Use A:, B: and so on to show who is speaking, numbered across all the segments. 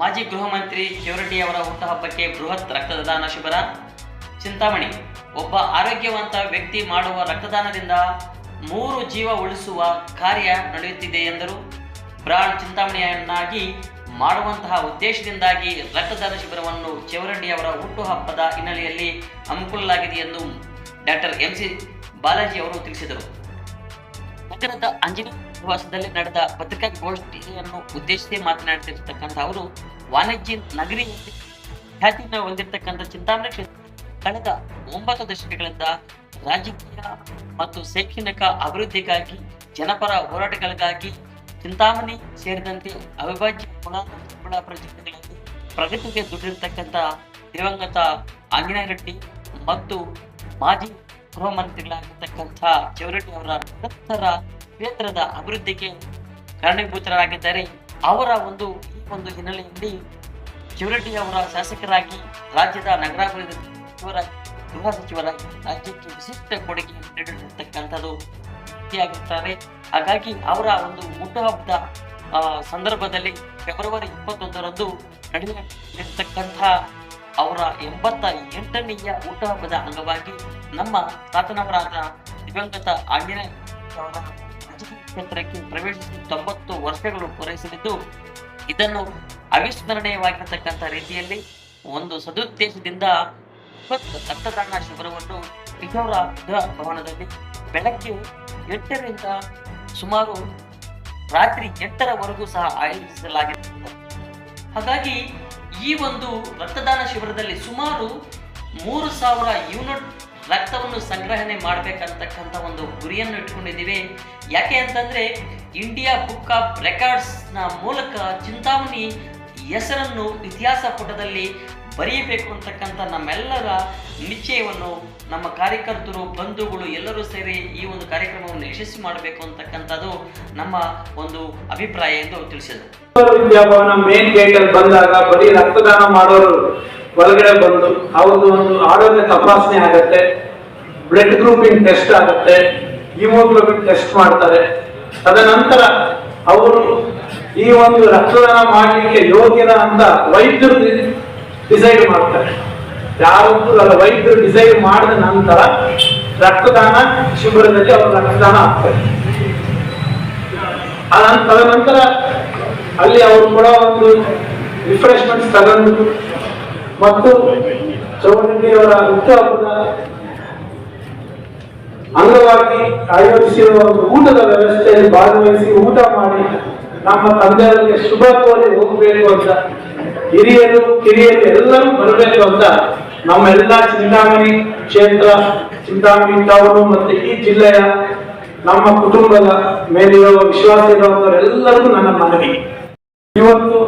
A: ಚಿಂತಾಮಣಿಯಲ್ಲಿ ಶಿವರೆಡ್ಡಿ ಅವರ ಹುಟ್ಟುಹಬ್ಬಕ್ಕೆ ಬೃಹತ್ ರಕ್ತದಾನ ಶಿಬಿರ. ಚಿಂತಾಮಣಿ, ಒಬ್ಬ ಆರೋಗ್ಯವಂತ ವ್ಯಕ್ತಿ ಮಾಡುವ ರಕ್ತದಾನದಿಂದ ಮೂರು ಜೀವ ಉಳಿಸುವ ಕಾರ್ಯ ನಡೆಯುತ್ತಿದೆ ಎಂದರು. ಬ್ರಾಂಡ್ ಚಿಂತಾಮಣಿಯನ್ನಾಗಿ ಮಾಡುವಂತಹ ಉದ್ದೇಶದಿಂದಾಗಿ ರಕ್ತದಾನ ಶಿಬಿರವನ್ನು ಚೇವರಡ್ಡಿ ಅವರ ಹುಟ್ಟುಹಬ್ಬದ ಹಿನ್ನೆಲೆಯಲ್ಲಿ ಹಮ್ಮಿಕೊಳ್ಳಲಾಗಿದೆ ಎಂದು ಡಾಕ್ಟರ್ ಎಂ ಸಿ ಬಾಲಾಜಿ ಅವರು ತಿಳಿಸಿದರು. ನಗರದ ಅಂಜನೇಯ ನಿವಾಸದಲ್ಲಿ ನಡೆದ ಪತ್ರಿಕಾಗೋಷ್ಠಿಯನ್ನು ಉದ್ದೇಶಿಸಿ ಮಾತನಾಡುತ್ತಿರ್ತಕ್ಕಂಥ ಅವರು ವಾಣಿಜ್ಯ ನಗರಿ ಖ್ಯಾತಿಯನ್ನು ಹೊಂದಿರತಕ್ಕಂಥ ಚಿಂತಾಮಣಿ ಕಳೆದ ಒಂಬತ್ತು ದಶಕಗಳಿಂದ ರಾಜಕೀಯ ಮತ್ತು ಶೈಕ್ಷಣಿಕ ಅಭಿವೃದ್ಧಿಗಾಗಿ ಜನಪರ ಹೋರಾಟಗಳಿಗಾಗಿ ಚಿಂತಾಮಣಿ ಸೇರಿದಂತೆ ಅವಿಭಾಜ್ಯ ಪ್ರಜೆಗಳಲ್ಲಿ ಪ್ರಗತಿಗೆ ದುಡ್ಡಿರ್ತಕ್ಕಂಥ ದಿವಂಗತ ಆಂಜನೇಯ ರೆಡ್ಡಿ ಮತ್ತು ಮಾಜಿ ಗೃಹ ಮಂತ್ರಿಗಳಾಗಿರ್ತಕ್ಕಂಥ ಚೌರೆಡ್ಡಿ ಅವರ ನಿರಂತರ ಕ್ಷೇತ್ರದ ಅಭಿವೃದ್ಧಿಗೆ ಕಾರಣೀಭೂತರಾಗಿದ್ದಾರೆ. ಅವರ ಒಂದು ಈ ಒಂದು ಹಿನ್ನೆಲೆಯಲ್ಲಿ ಶಿವರೆಡ್ಡಿ ಅವರ ಶಾಸಕರಾಗಿ ರಾಜ್ಯದ ನಗರಾಭಿವೃದ್ಧಿ ಸಚಿವರಾಗಿ ಗೃಹ ಸಚಿವರಾಗಿ ರಾಜ್ಯಕ್ಕೆ ವಿಶಿಷ್ಟ ಕೊಡುಗೆ ನೀಡಿರತಕ್ಕಂಥದ್ದು ವ್ಯಕ್ತಿಯಾಗಿರ್ತಾರೆ ಹಾಗಾಗಿ ಅವರ ಒಂದು ಹುಟ್ಟುಹಬ್ಬದ ಸಂದರ್ಭದಲ್ಲಿ ಫೆಬ್ರವರಿ ಇಪ್ಪತ್ತೊಂದರಂದು ನಡೆಯಲಿರ್ತಕ್ಕಂಥ ಅವರ ಎಂಬತ್ತ ಎಂಟನೆಯ ಹುಟ್ಟುಹಬ್ಬದ ಅಂಗವಾಗಿ ನಮ್ಮ ತಾತನವರಾದ ದಿವಂಗತ ಆಂಜನೇಯ ಕ್ಷೇತ್ರಕ್ಕೆ ಪ್ರವೇಶಿಸಿ ತೊಂಬತ್ತು ವರ್ಷಗಳು ಪೂರೈಸಲಿದ್ದು, ಇದನ್ನು ಅವಿಸ್ಮರಣೀಯವಾಗಿರತಕ್ಕಂಥ ರೀತಿಯಲ್ಲಿ ಒಂದು ಸದುದ್ದೇಶದಿಂದ ರಕ್ತದಾನ ಶಿಬಿರವನ್ನು ಕಿಶೋರ ಭವನದಲ್ಲಿ ಬೆಳಗ್ಗೆ ಎಂಟರಿಂದ ಸುಮಾರು ರಾತ್ರಿ ಎಂಟರವರೆಗೂ ಸಹ ಆಯೋಜಿಸಲಾಗಿದೆ. ಹಾಗಾಗಿ ಈ ಒಂದು ರಕ್ತದಾನ ಶಿಬಿರದಲ್ಲಿ ಸುಮಾರು ಮೂರು ಸಾವಿರ ಯೂನಿಟ್ ರಕ್ತವನ್ನು ಸಂಗ್ರಹಣೆ ಮಾಡಬೇಕಂತಕ್ಕಂಥ ಒಂದು ಗುರಿಯನ್ನು ಇಟ್ಕೊಂಡಿದ್ದೀವಿ. ಯಾಕೆ ಅಂತಂದರೆ ಇಂಡಿಯಾ ಬುಕ್ ಆಫ್ ರೆಕಾರ್ಡ್ಸ್ನ ಮೂಲಕ ಚಿಂತಾಮಣಿ ಹೆಸರನ್ನು ಇತಿಹಾಸ ಪುಟದಲ್ಲಿ ಬರೆಯಬೇಕು ಅಂತಕ್ಕಂಥ ನಮ್ಮೆಲ್ಲರ ನಿಶ್ಚಯವನ್ನು ನಮ್ಮ ಕಾರ್ಯಕರ್ತರು, ಬಂಧುಗಳು ಎಲ್ಲರೂ ಸೇರಿ ಈ ಒಂದು ಕಾರ್ಯಕ್ರಮವನ್ನು ಯಶಸ್ವಿ ಮಾಡಬೇಕು ಅಂತಕ್ಕಂಥದ್ದು ನಮ್ಮ ಒಂದು ಅಭಿಪ್ರಾಯ ಎಂದು ತಿಳಿಸಿದರು.
B: ವಿದ್ಯಾಭವನ ಮೇನ್ ಗೇಟ್ ಅಲ್ಲಿ ಬಂದಾಗ ಬರೀ ರಕ್ತದಾನ ಮಾಡೋರು ಒಳಗಡೆ ಬಂದು ಅವ್ರದ್ದು ಒಂದು ಆರೋಗ್ಯ ತಪಾಸಣೆ ಆಗತ್ತೆ ಬ್ಲಡ್ ಗ್ರೂಪಿಂಗ್ ಟೆಸ್ಟ್ ಆಗುತ್ತೆ ಹಿಮೋಗ್ಲೋಬಿನ್ ಟೆಸ್ಟ್ ಮಾಡ್ತಾರೆ. ತದನಂತರ ಅವರು ಈ ಒಂದು ರಕ್ತದಾನ ಮಾಡಲಿಕ್ಕೆ ಯೋಗ್ಯನ ಅಂತ ವೈದ್ಯರು ಡಿಸೈಡ್ ಮಾಡ್ತಾರೆ. ಯಾರೊಬ್ಬರು ಅಲ್ಲ ವೈದ್ಯರು ಡಿಸೈಡ್ ಮಾಡಿದ ನಂತರ ರಕ್ತದಾನ ಶಿಬಿರದಲ್ಲಿ ಅವರು ರಕ್ತದಾನ ಆಗ್ತಾರೆ ನಂತರ ತದನಂತರ ಅಲ್ಲಿ ಅವರು ಕೊಡೋ ಒಂದು ರಿಫ್ರೆಶ್ಮೆಂಟ್ ತಗೊಂಡು ಮತ್ತು ಚೌಡಂಗಿಯವರ ಹುಟ್ಟುಹಬ್ಬದ ಅಂಗವಾಗಿ ಆಯೋಜಿಸಿರುವ ಒಂದು ಊಟದ ವ್ಯವಸ್ಥೆಯಲ್ಲಿ ಭಾಗವಹಿಸಿ ಊಟ ಮಾಡಿ ನಮ್ಮ ತಂದೆಯವರಿಗೆ ಶುಭ ಕೋರಿ ಹೋಗಬೇಕು ಅಂತ ಹಿರಿಯರು, ಕಿರಿಯರು ಎಲ್ಲರೂ ಬರಬೇಕು ಅಂತ ನಮ್ಮೆಲ್ಲ ಚಿಂತಾಮಣಿ ಕ್ಷೇತ್ರ, ಚಿಂತಾಮಣಿ ಟೌನು ಮತ್ತೆ ಈ ಜಿಲ್ಲೆಯ ನಮ್ಮ ಕುಟುಂಬದ ಮೇಲಿರುವ ವಿಶ್ವಾಸ ಇರುವಂತವರೆಲ್ಲರಿಗೂ ನನ್ನ ಮನವಿ. ಇವತ್ತು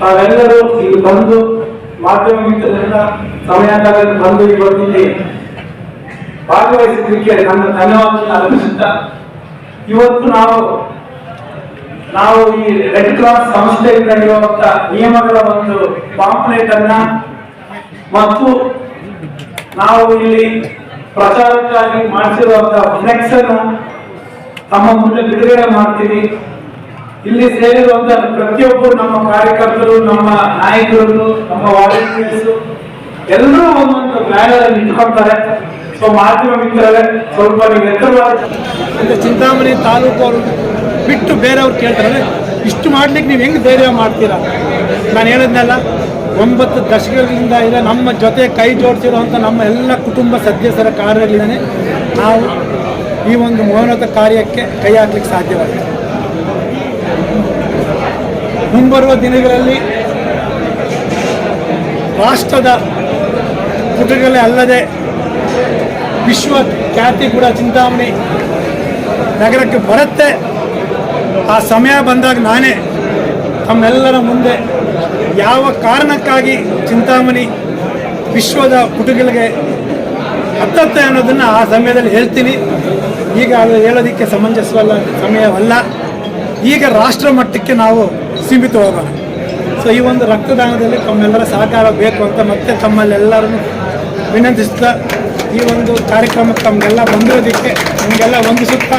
B: ತಾವೆಲ್ಲರೂ ಇಲ್ಲಿ ಬಂದು ಮಾಧ್ಯಮ ಸಮಯಾಂತರದಲ್ಲಿ ಬಂದು ಇವತ್ತಿಲ್ಲಿ ಭಾಗವಹಿಸಿದ್ದಕ್ಕೆ ನನ್ನ ಧನ್ಯವಾದ ಇವತ್ತು ನಾವು ನಾವು ಈ ರೆಡ್ ಕ್ರಾಸ್ ಸಂಸ್ಥೆಯಿಂದ ಇರುವಂತ ನಿಯಮಗಳ ಒಂದು ಪಾಂಪ್ಲೆಟ್ ಅನ್ನ ಮತ್ತು ನಾವು ಇಲ್ಲಿ ಪ್ರಚಾರಕ್ಕಾಗಿ ಮಾಡಿಸಿರುವಂತಹ ಫ್ಲೆಕ್ಸ್ ಅನ್ನು ತಮ್ಮ ಮುಂದೆ ಬಿಡುಗಡೆ ಮಾಡ್ತೀವಿ. ಇಲ್ಲಿ ಸೇರಿರುವಂತಹ ಪ್ರತಿಯೊಬ್ಬರು ನಮ್ಮ ಕಾರ್ಯಕರ್ತರು, ನಮ್ಮ ನಾಯಕರು ನಮ್ಮ ವಾಲಂಟಿಯರ್ಸ್ ಎಲ್ಲರೂ ಒಂದೊಂದು ಬ್ಯಾನರ್ ಅಲ್ಲಿ ಇಟ್ಕೊಳ್ತಾರೆ ಸೊ ಮಾಧ್ಯಮ ಮಿತ್ರರೇ, ಸ್ವಲ್ಪ ನೀವು ಎತ್ತರವಾದ
C: ಚಿಂತಾಮಣಿ ತಾಲೂಕು ಬಿಟ್ಟು ಬೇರೆಯವ್ರು ಕೇಳ್ತಾರೆ ಇಷ್ಟು ಮಾಡ್ಲಿಕ್ಕೆ ನೀವು ಹೆಂಗೆ ಧೈರ್ಯ ಮಾಡ್ತೀರಾ? ನಾನು ಹೇಳಿದ್ನಲ್ಲ ಒಂಬತ್ತು ದಶಕಗಳಿಂದ ಇದೆ, ನಮ್ಮ ಜೊತೆ ಕೈ ಜೋಡಿಸಿರುವಂಥ ನಮ್ಮ ಎಲ್ಲ ಕುಟುಂಬ ಸದಸ್ಯರ ಕಾರ್ಯಗಳಿಂದನೇ ನಾವು ಈ ಒಂದು ಮೌನತ ಕಾರ್ಯಕ್ಕೆ ಕೈ ಹಾಕ್ಲಿಕ್ಕೆ ಸಾಧ್ಯವಾಗಿದೆ. ಮುಂಬರುವ ದಿನಗಳಲ್ಲಿ ರಾಷ್ಟ್ರದ ಪುಟಗಳೇ ಅಲ್ಲದೆ ವಿಶ್ವ ಖ್ಯಾತಿ ಕೂಡ ಚಿಂತಾಮಣಿ ನಗರಕ್ಕೆ ಬರುತ್ತೆ. ಆ ಸಮಯ ಬಂದಾಗ ನಾನೇ ತಮ್ಮೆಲ್ಲರ ಮುಂದೆ ಯಾವ ಕಾರಣಕ್ಕಾಗಿ ಚಿಂತಾಮಣಿ ವಿಶ್ವದ ಪುಟಗಳಿಗೆ ಹತ್ತತ್ತೆ ಅನ್ನೋದನ್ನು ಆ ಸಮಯದಲ್ಲಿ ಹೇಳ್ತೀನಿ. ಈಗ ಅದು ಹೇಳೋದಕ್ಕೆ ಸಮಂಜಸವಲ್ಲ, ಸಮಯವಲ್ಲ. ಈಗ ರಾಷ್ಟ್ರ ಮಟ್ಟಕ್ಕೆ ನಾವು ಸೀಮಿತವಾಗೋಣ ಸೊ ಈ ಒಂದು ರಕ್ತದಾನದಲ್ಲಿ ತಮ್ಮೆಲ್ಲರ ಸಹಕಾರ ಬೇಕು ಅಂತ ಮತ್ತೆ ತಮ್ಮಲ್ಲೆಲ್ಲರನ್ನು ವಿನಂತಿಸ್ತಾ ಈ ಒಂದು ಕಾರ್ಯಕ್ರಮಕ್ಕೆ ತಮಗೆಲ್ಲ ಬಂದಿರೋದಕ್ಕೆ ನಿಮಗೆಲ್ಲ ವಂದಿಸುತ್ತಾ